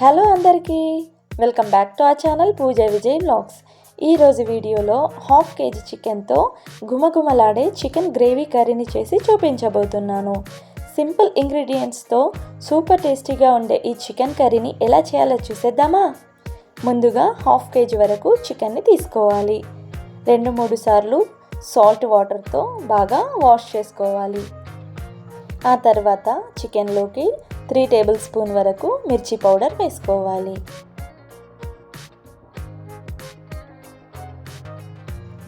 Hello అందరికీ welcome back to a channel Pooja Vijay blogs ఈరోజు వీడియోలో హాఫ్ కేజీ చికెన్తో గుమగుమలాడే చికెన్ గ్రేవీ కర్రీని చేసి చూపించబోతున్నాను. సింపుల్ ఇంగ్రీడియంట్స్తో సూపర్ టేస్టీగా ఉండే ఈ చికెన్ కర్రీని ఎలా చేయాలో చూసేద్దామా? ముందుగా హాఫ్ కేజీ వరకు చికెన్ని తీసుకోవాలి. రెండు మూడు సార్లు సాల్ట్ వాటర్తో బాగా వాష్ చేసుకోవాలి. ఆ తర్వాత చికెన్లోకి త్రీ టేబుల్ స్పూన్ వరకు మిర్చి పౌడర్ వేసుకోవాలి.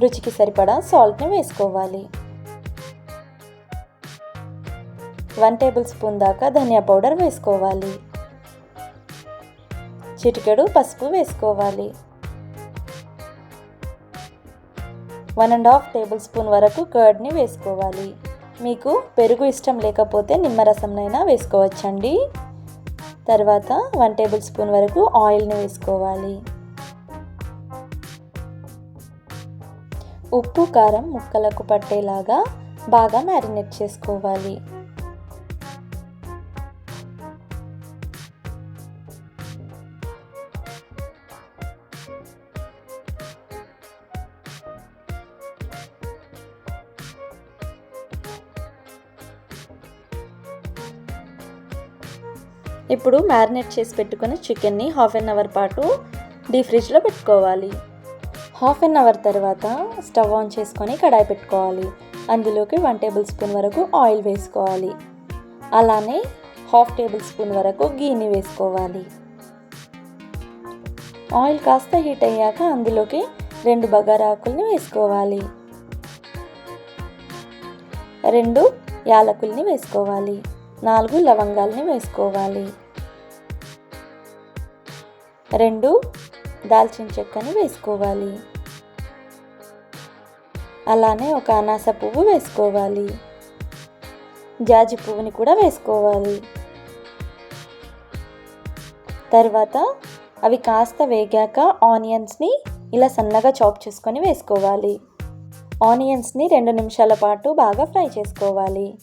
రుచికి సరిపడా సాల్ట్ని వేసుకోవాలి. వన్ టేబుల్ స్పూన్ దాకా ధనియా పౌడర్ వేసుకోవాలి. చిటికెడు పసుపు వేసుకోవాలి. One and half tablespoon వరకు కర్డ్ని వేసుకోవాలి. మీకు పెరుగు ఇష్టం లేకపోతే నిమ్మరసంనైనా వేసుకోవచ్చండి. తర్వాత వన్ టేబుల్ స్పూన్ వరకు ఆయిల్ని వేసుకోవాలి. ఉప్పు కారం ముక్కలకు పట్టేలాగా బాగా మ్యారినేట్ చేసుకోవాలి. ఇప్పుడు మ్యారినేట్ చేసి పెట్టుకుని చికెన్ని హాఫ్ అన్ అవర్ పాటు డీప్ ఫ్రిడ్జ్లో పెట్టుకోవాలి. హాఫ్ అన్ అవర్ తర్వాత స్టవ్ ఆన్ చేసుకొని కడాయి పెట్టుకోవాలి. అందులోకి వన్ టేబుల్ స్పూన్ వరకు ఆయిల్ వేసుకోవాలి. అలానే హాఫ్ టేబుల్ స్పూన్ వరకు గీని వేసుకోవాలి. ఆయిల్ కాస్త హీట్ అయ్యాక అందులోకి రెండు బగారాకుల్ని వేసుకోవాలి. రెండు యాలకుల్ని వేసుకోవాలి. నాలుగు లవంగాల్ని వేసుకోవాలి. రెండు దాల్చిన చెక్కని వేసుకోవాలి. అలానే ఒక అనాస పువ్వు వేసుకోవాలి. జాజి పువ్వుని కూడా వేసుకోవాలి. తర్వాత అవి కాస్త వేగాక ఆనియన్స్ని ఇలా సన్నగా చాప్ చేసుకొని వేసుకోవాలి. ఆనియన్స్ని రెండు నిమిషాల పాటు బాగా ఫ్రై చేసుకోవాలి.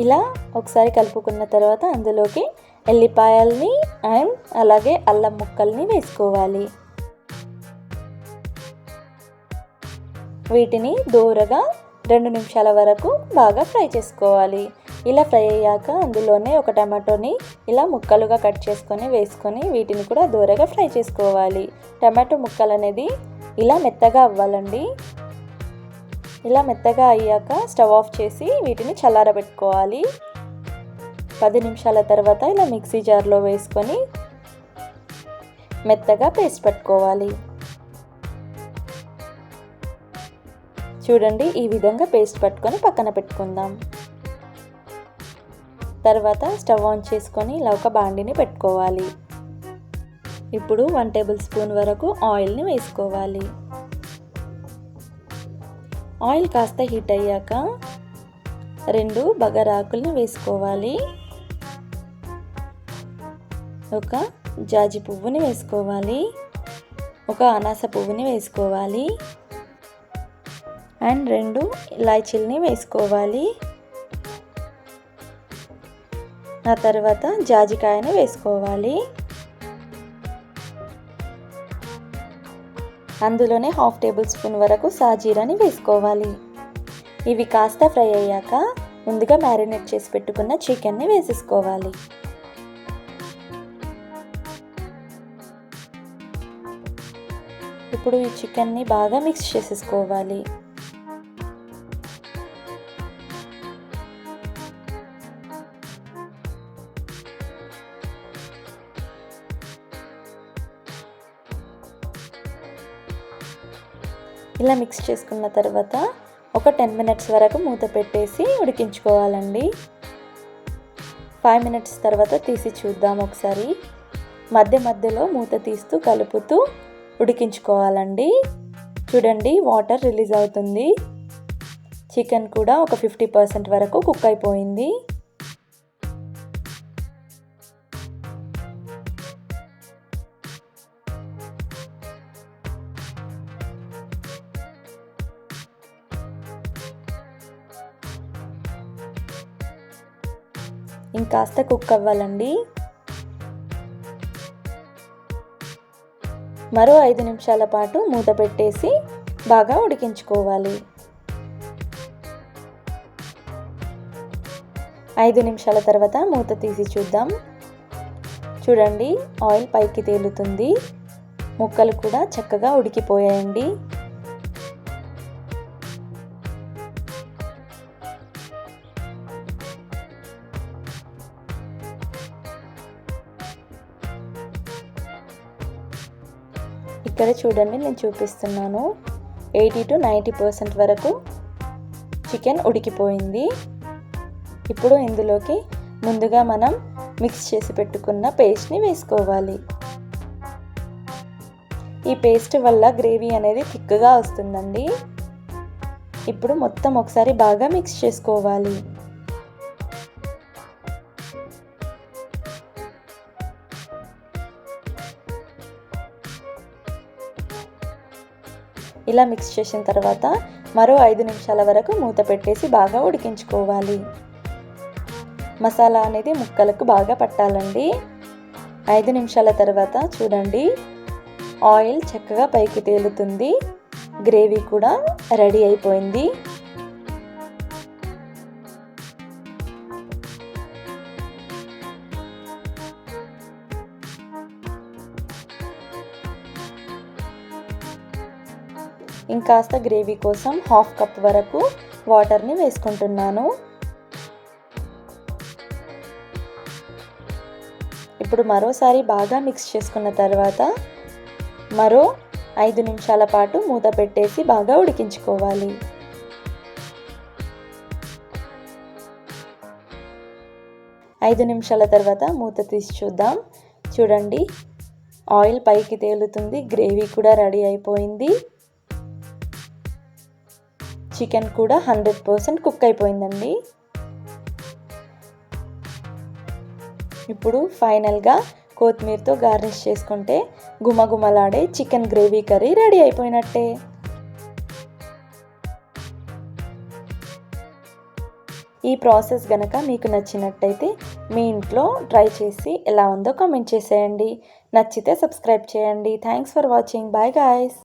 ఇలా ఒకసారి కలుపుకున్న తర్వాత అందులోకి ఎల్లిపాయల్ని అండ్ అలాగే అల్లం ముక్కల్ని వేసుకోవాలి. వీటిని దూరగా రెండు నిమిషాల వరకు బాగా ఫ్రై చేసుకోవాలి. ఇలా ఫ్రై అయ్యాక అందులోనే ఒక టమాటోని ఇలా ముక్కలుగా కట్ చేసుకొని వేసుకొని వీటిని కూడా దూరగా ఫ్రై చేసుకోవాలి. టమాటో ముక్కలు అనేది ఇలా మెత్తగా అవ్వాలండి. ఇలా మెత్తగా అయ్యాక స్టవ్ ఆఫ్ చేసి వీటిని చల్లారబెట్టుకోవాలి. పది నిమిషాల తర్వాత ఇలా మిక్సీ జార్లో వేసుకొని మెత్తగా పేస్ట్ పెట్టుకోవాలి. చూడండి ఈ విధంగా పేస్ట్ పట్టుకొని పక్కన పెట్టుకుందాం. తర్వాత స్టవ్ ఆన్ చేసుకొని ఇలా ఒక బాండిని పెట్టుకోవాలి. ఇప్పుడు వన్ టేబుల్ స్పూన్ వరకు ఆయిల్ని వేసుకోవాలి. ఆయిల్ కాస్త హీట్ అయ్యాక రెండు బగరాకుల్ని వేసుకోవాలి. ఒక జాజి పువ్వుని వేసుకోవాలి. ఒక అనాస పువ్వుని వేసుకోవాలి. అండ్ రెండు ఇలాచీల్ని వేసుకోవాలి. ఆ తర్వాత జాజికాయని వేసుకోవాలి. అందులోనే హాఫ్ టేబుల్ స్పూన్ వరకు సాజీరాని వేసుకోవాలి. ఇవి కాస్త ఫ్రై అయ్యాక ముందుగా మ్యారినేట్ చేసి పెట్టుకున్న చికెన్ని వేసేసుకోవాలి. ఇప్పుడు ఈ చికెన్ని బాగా మిక్స్ చేసేసుకోవాలి. ఇలా మిక్స్ చేసుకున్న తర్వాత ఒక టెన్ మినిట్స్ వరకు మూత పెట్టేసి ఉడికించుకోవాలండి. ఫైవ్ మినిట్స్ తర్వాత తీసి చూద్దాం ఒకసారి. మధ్య మధ్యలో మూత తీస్తూ కలుపుతూ ఉడికించుకోవాలండి. చూడండి వాటర్ రిలీజ్ అవుతుంది. చికెన్ కూడా ఒక ఫిఫ్టీ పర్సెంట్ వరకు కుక్ అయిపోయింది. ఇంకాస్త కుక్ అవ్వాలండి మరో ఐదు నిమిషాల పాటు మూత పెట్టేసి బాగా ఉడికించుకోవాలి. ఐదు నిమిషాల తర్వాత మూత తీసి చూద్దాం. చూడండి ఆయిల్ పైకి తేలుతుంది. ముక్కలు కూడా చక్కగా ఉడికిపోయాయండి. ఇక్కడ చూడండి నేను చూపిస్తున్నాను. ఎయిటీ టు నైంటీ పర్సెంట్ వరకు చికెన్ ఉడికిపోయింది. ఇప్పుడు ఇందులోకి ముందుగా మనం మిక్స్ చేసి పెట్టుకున్న పేస్ట్ని వేసుకోవాలి. ఈ పేస్ట్ వల్ల గ్రేవీ అనేది థిక్గా వస్తుందండి. ఇప్పుడు మొత్తం ఒకసారి బాగా మిక్స్ చేసుకోవాలి. ఇలా మిక్స్ చేసిన తర్వాత మరో ఐదు నిమిషాల వరకు మూత పెట్టేసి బాగా ఉడికించుకోవాలి. మసాలా అనేది ముక్కలకు బాగా పట్టాలండి. ఐదు నిమిషాల తర్వాత చూడండి ఆయిల్ చక్కగా పైకి తేలుతుంది. గ్రేవీ కూడా రెడీ అయిపోయింది. ఇంకాస్త గ్రేవీ కోసం హాఫ్ కప్ వరకు వాటర్ని వేసుకుంటున్నాను. ఇప్పుడు మరోసారి బాగా మిక్స్ చేసుకున్న తర్వాత మరో ఐదు నిమిషాల పాటు మూత పెట్టేసి బాగా ఉడికించుకోవాలి. ఐదు నిమిషాల తర్వాత మూత తీసి చూద్దాం. చూడండి ఆయిల్ పైకి తేలుతుంది గ్రేవీ కూడా రెడీ అయిపోయింది. చికెన్ కూడా హండ్రెడ్ పర్సెంట్ కుక్ అయిపోయిందండి. ఇప్పుడు ఫైనల్గా కొత్తిమీరతో గార్నిష్ చేసుకుంటే గుమగుమలాడే చికెన్ గ్రేవీ కర్రీ రెడీ అయిపోయినట్టే. ఈ ప్రాసెస్ గనక మీకు నచ్చినట్టయితే మీ ఇంట్లో ట్రై చేసి ఎలా ఉందో కామెంట్ చేసేయండి. నచ్చితే సబ్స్క్రైబ్ చేయండి. Thanks for watching. Bye guys.